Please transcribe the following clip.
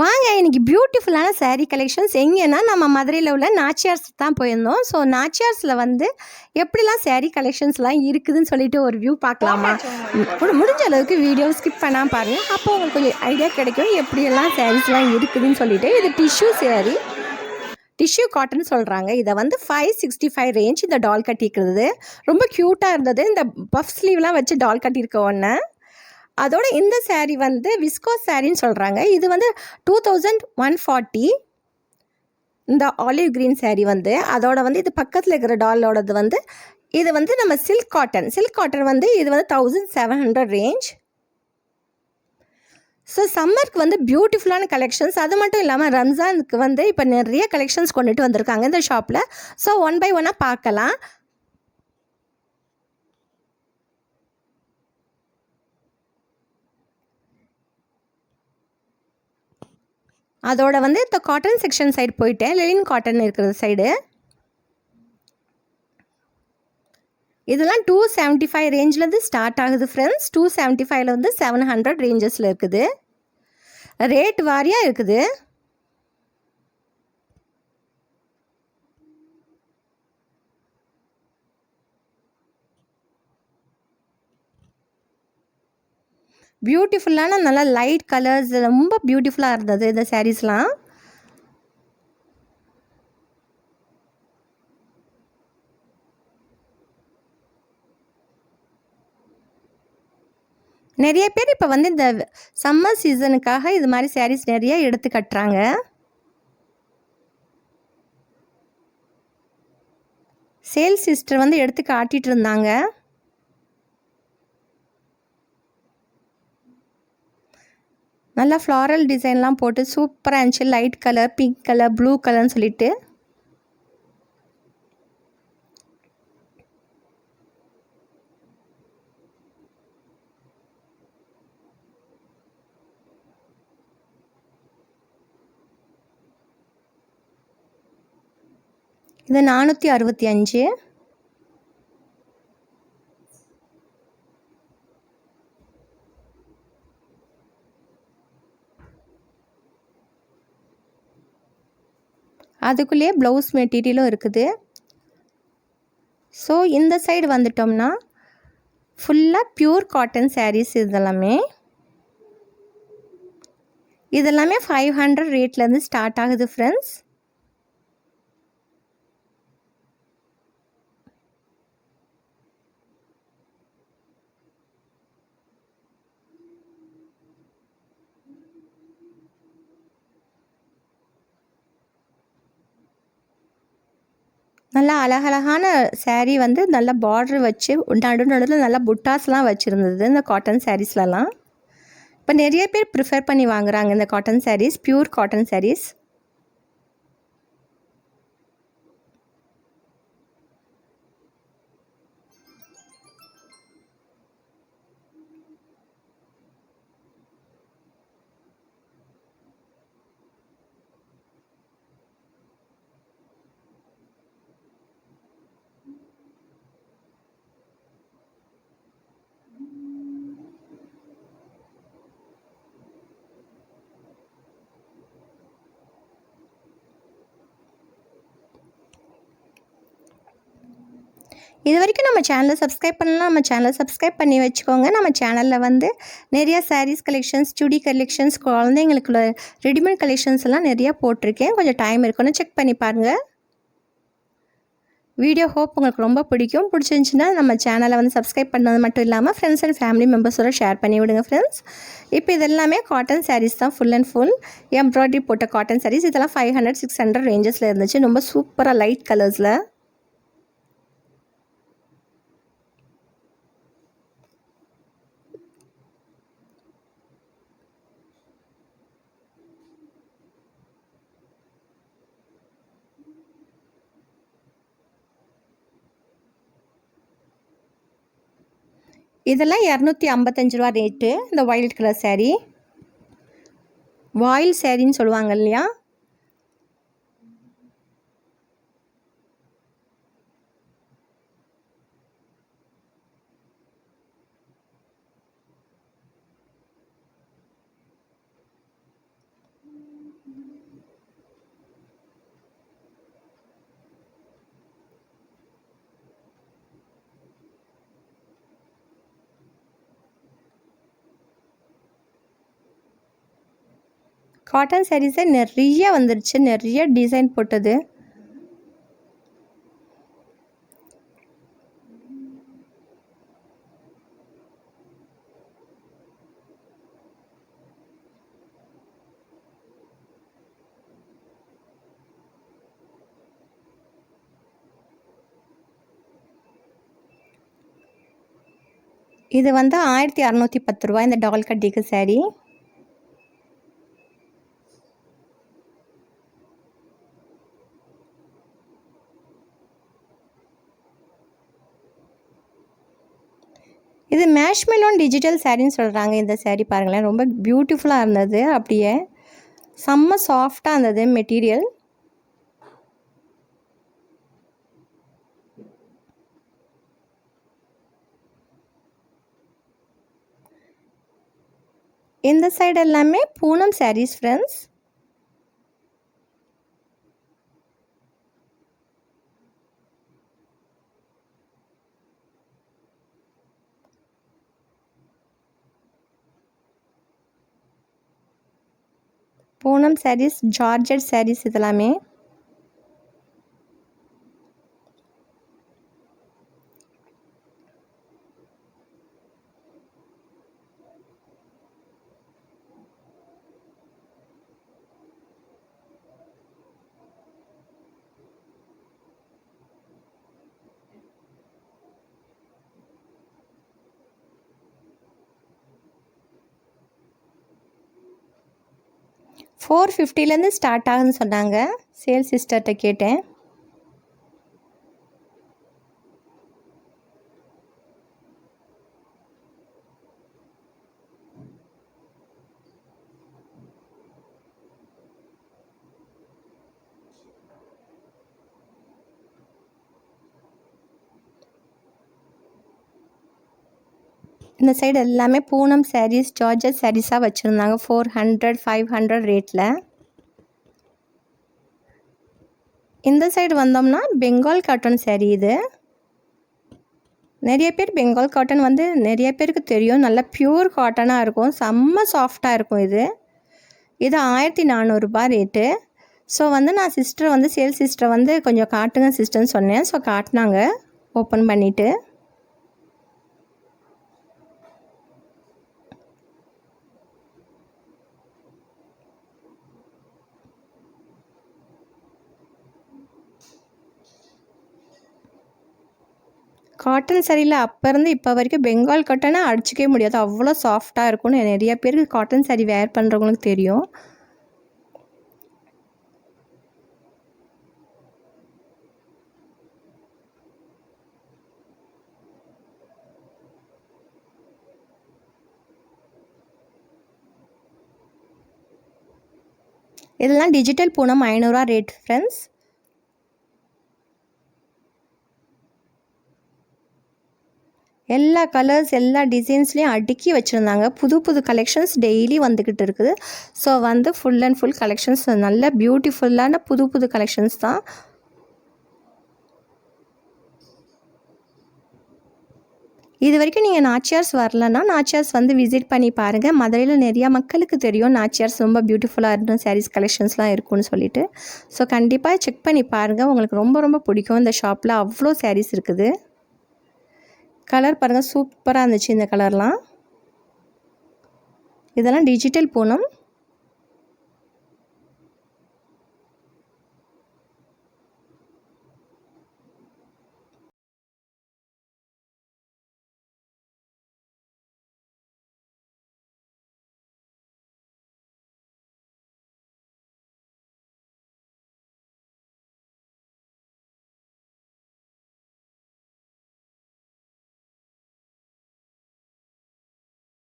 வாங்க இன்னைக்கு பியூட்டிஃபுல்லான saree கலெக்ஷன்ஸ் எங்கேன்னா நம்ம மதுரையில் உள்ள நாச்சியார்ஸ் தான் போயிருந்தோம். ஸோ நாச்சியார்ஸில் வந்து எப்படிலாம் saree கலெக்ஷன்ஸ்லாம் இருக்குதுன்னு சொல்லிட்டு ஒரு வியூ பார்க்கலாமா? முடிஞ்ச அளவுக்கு வீடியோ ஸ்கிப் பண்ணாமல் பாருங்கள் அப்போ உங்களுக்கு கொஞ்சம் ஐடியா கிடைக்கும் எப்படியெல்லாம் சாரீஸ்லாம் இருக்குதுன்னு சொல்லிட்டு. இது டிஷ்யூ saree. டிஷ்யூ காட்டன் சொல்கிறாங்க இதை வந்து ஃபைவ் சிக்ஸ்டி ஃபைவ் ரேஞ்ச் இந்த டால் கட்டிக்கிறது ரொம்ப க்யூட்டாக இருந்தது. இந்த பஃப் ஸ்லீவ்லாம் வச்சு டால் கட்டியிருக்க ஒன்று அதோட இந்த சேரீ வந்து விஸ்கோ சாரின்னு சொல்கிறாங்க இது வந்து டூ தௌசண்ட் ஒன் ஃபார்ட்டி இந்த ஆலிவ் க்ரீன் சேரீ வந்து அதோட வந்து இது பக்கத்தில் இருக்கிற டாலோடது வந்து இது வந்து நம்ம சில்க் காட்டன் சில்க் காட்டன் வந்து இது வந்து thousand seven hundred range so சம்மருக்கு வந்து பியூட்டிஃபுல்லான கலெக்ஷன்ஸ் அது மட்டும் இல்லாமல் ரம்ஜானுக்கு வந்து இப்போ நிறைய கலெக்ஷன்ஸ் கொண்டுட்டு வந்திருக்காங்க இந்த ஷாப்பில் ஸோ ஒன் பை ஒன்னாக பார்க்கலாம். அதோட வந்து இந்த காட்டன் செக்ஷன் சைடு போயிட்டேன். லெலின் காட்டன் இருக்கிற சைடு இதெல்லாம் டூ செவன்ட்டி ஃபைவ் ரேஞ்சிலேருந்து ஸ்டார்ட் ஆகுது ஃப்ரெண்ட்ஸ் டூ செவன்ட்டி ஃபைவ்ல வந்து செவன் ஹண்ட்ரட் ரேஞ்சஸில் இருக்குது. ரேட் வாரியாக இருக்குது. பியூட்டிஃபுல்லான நல்லா லைட் கலர்ஸ் ரொம்ப பியூட்டிஃபுல்லாக இருந்தது இந்த சாரீஸ்லாம் நிறைய பேர் இப்போ வந்து இந்த சம்மர் சீசனுக்காக இது மாதிரி சாரீஸ் நிறைய எடுத்து கட்டுறாங்க. சேல்ஸ் சிஸ்டர் வந்து எடுத்து காட்டிகிட்டு இருந்தாங்க. நல்லா ஃப்ளாரல் டிசைன்லாம் போட்டு சூப்பராக இருந்துச்சு light colour pink colour blue கலர்னு சொல்லிட்டு. இது நானூற்றி அறுபத்தி அஞ்சு. அதுக்குள்ளேயே ப்ளவுஸ் மெட்டீரியலும் இருக்குது. ஸோ இந்த சைடு வந்துட்டோம்னா ஃபுல்லாக பியூர் காட்டன் சாரீஸ் இதெல்லாமே. இதெல்லாமே ஃபைவ் ஹண்ட்ரட் ரேட்லேருந்து ஸ்டார்ட் ஆகுது ஃப்ரெண்ட்ஸ் நல்லா அழகழகான சேரீ வந்து நல்லா பார்டர் வச்சு நடு நடுவில் நல்லா புட்டாஸ்லாம் வச்சுருந்தது இந்த காட்டன் சாரீஸ்லலாம் இப்போ நிறைய பேர் ப்ரிஃபர் பண்ணி வாங்குறாங்க இந்த cotton saris pure cotton saris இது வரைக்கும் நம்ம சேனலை சப்ஸ்கிரைப் பண்ணலாம் நம்ம சேனலை சப்ஸ்கிரைப் பண்ணி வச்சுக்கோங்க. நம்ம சேனலில் வந்து நிறையா சாரீஸ் கலெக்ஷன்ஸ் சுடி கலெக்ஷன்ஸ் குழந்தைங்களுக்குள்ள ரெடிமேட் கலெக்ஷன்ஸ் எல்லாம் நிறையா போட்டிருக்கேன். கொஞ்சம் டைம் இருக்குன்னு செக் பண்ணி பாருங்கள் வீடியோ ஹோப் உங்களுக்கு ரொம்ப பிடிக்கும். பிடிச்சிருந்துச்சின்னா நம்ம சேனலை வந்து சப்ஸ்கிரைப் பண்ணது மட்டும் இல்லாமல் ஃப்ரெண்ட்ஸ் அண்ட் ஃபேமிலி மெம்பர்ஸோட ஷேர் பண்ணி விடுங்க ஃப்ரெண்ட்ஸ் இப்போ இது எல்லாமே காட்டன் சாரீஸ் தான் ஃபுல் அண்ட் ஃபுல் எம்ப்ராய்டரி போட்ட காட்டன் சாரீஸ் இதெல்லாம் ஃபைவ் ஹண்ட்ரட் சிக்ஸ் ஹண்ட்ரட் ரேஞ்சஸில் இருந்துச்சு. ரொம்ப சூப்பராக லைட் கலர்ஸில் இதெல்லாம் இரநூத்தி ஐம்பத்தஞ்சு ரூபா ரேட்டு இந்த ஒயிட் கலர் சேரீ வாயில் சேரீன்னு சொல்லுவாங்க இல்லையா? காட்டன் சாரீஸே நிறைய வந்துருச்சு நிறைய டிசைன் போட்டது. இது வந்து ஆயிரத்தி அறநூற்றி பத்து ரூபா இந்த டால் கட்டிக்கு சாரீ இது மேஷ்மெலோன் டிஜிட்டல் சாரின்னு சொல்கிறாங்க இந்த சாரீ பாருங்களேன் ரொம்ப பியூட்டிஃபுல்லாக இருந்தது. அப்படியே செம்ம சாஃப்டாக இருந்தது மெட்டீரியல் இந்த சைடு எல்லாமே பூனம் சாரீஸ் ஃப்ரெண்ட்ஸ் பூனம் சாரீஸ் ஜார்ஜட் சாரீஸ் இதெல்லாமே ஃபோர் ஃபிஃப்டிலேருந்து ஸ்டார்ட் ஆகுதுன்னு சொன்னாங்க. சேல்ஸ் சிஸ்டர்கிட்ட கேட்டேன். இந்த சைடு எல்லாமே பூனம் சாரீஸ் ஜார்ஜஸ் சாரீஸாக வச்சுருந்தாங்க. ஃபோர் ஹண்ட்ரட் ஃபைவ் ஹண்ட்ரட் ரேட்டில் இந்த சைடு வந்தோம்னா பெங்கால் காட்டன் saree இது. நிறைய பேர் பெங்கால் காட்டன் வந்து நிறைய பேருக்கு தெரியும். நல்லா பியூர் காட்டனாக இருக்கும். செம்ம சாஃப்டாக இருக்கும் இது. இது ஆயிரத்தி நானூறுரூபா ரேட்டு ஸோ வந்து நான் சிஸ்டர் வந்து சேல்ஸ் சிஸ்டர் வந்து கொஞ்சம் காட்டுங்க சிஸ்டர்னு சொன்னேன். ஸோ காட்டினாங்க. ஓப்பன் பண்ணிவிட்டு காட்டன் சரியில் அப்போ இருந்து இப்போ வரைக்கும் பெங்கால் காட்டனை அடிச்சிக்கவே முடியாது. அவ்வளோ சாஃப்டாக இருக்கும்னு நிறைய பேருக்கு காட்டன் சாரி வேர் பண்ணுறவங்களுக்கு தெரியும். இதெல்லாம் டிஜிட்டல் பூனம் ஐநூறுரூவா ரேட் ஃப்ரெண்ட்ஸ் எல்லா கலர்ஸ் எல்லா டிசைன்ஸ்லேயும் அடுக்கி வச்சுருந்தாங்க. புது புது கலெக்ஷன்ஸ் டெய்லி வந்துக்கிட்டு இருக்குது. ஸோ வந்து ஃபுல் அண்ட் ஃபுல் கலெக்ஷன்ஸ் நல்ல பியூட்டிஃபுல்லான புது புது கலெக்ஷன்ஸ் தான். இது வரைக்கும் நீங்கள் நாச்சியார்ஸ் வரலன்னா நாச்சியார்ஸ் வந்து விசிட் பண்ணி பாருங்கள் மதுரையில் நிறையா மக்களுக்கு தெரியும். நாச்சியார்ஸ் ரொம்ப பியூட்டிஃபுல்லாக இருக்கும் சாரீஸ் கலெக்ஷன்ஸ்லாம் இருக்கும்னு சொல்லிட்டு. ஸோ கண்டிப்பாக செக் பண்ணி பாருங்கள் உங்களுக்கு ரொம்ப ரொம்ப பிடிக்கும். இந்த ஷாப்பில் அவ்வளோ சாரீஸ் இருக்குது. கலர் பாருங்கள் சூப்பராக இருந்துச்சு இந்த கலர்லாம். இதெல்லாம் டிஜிட்டல் பூனம்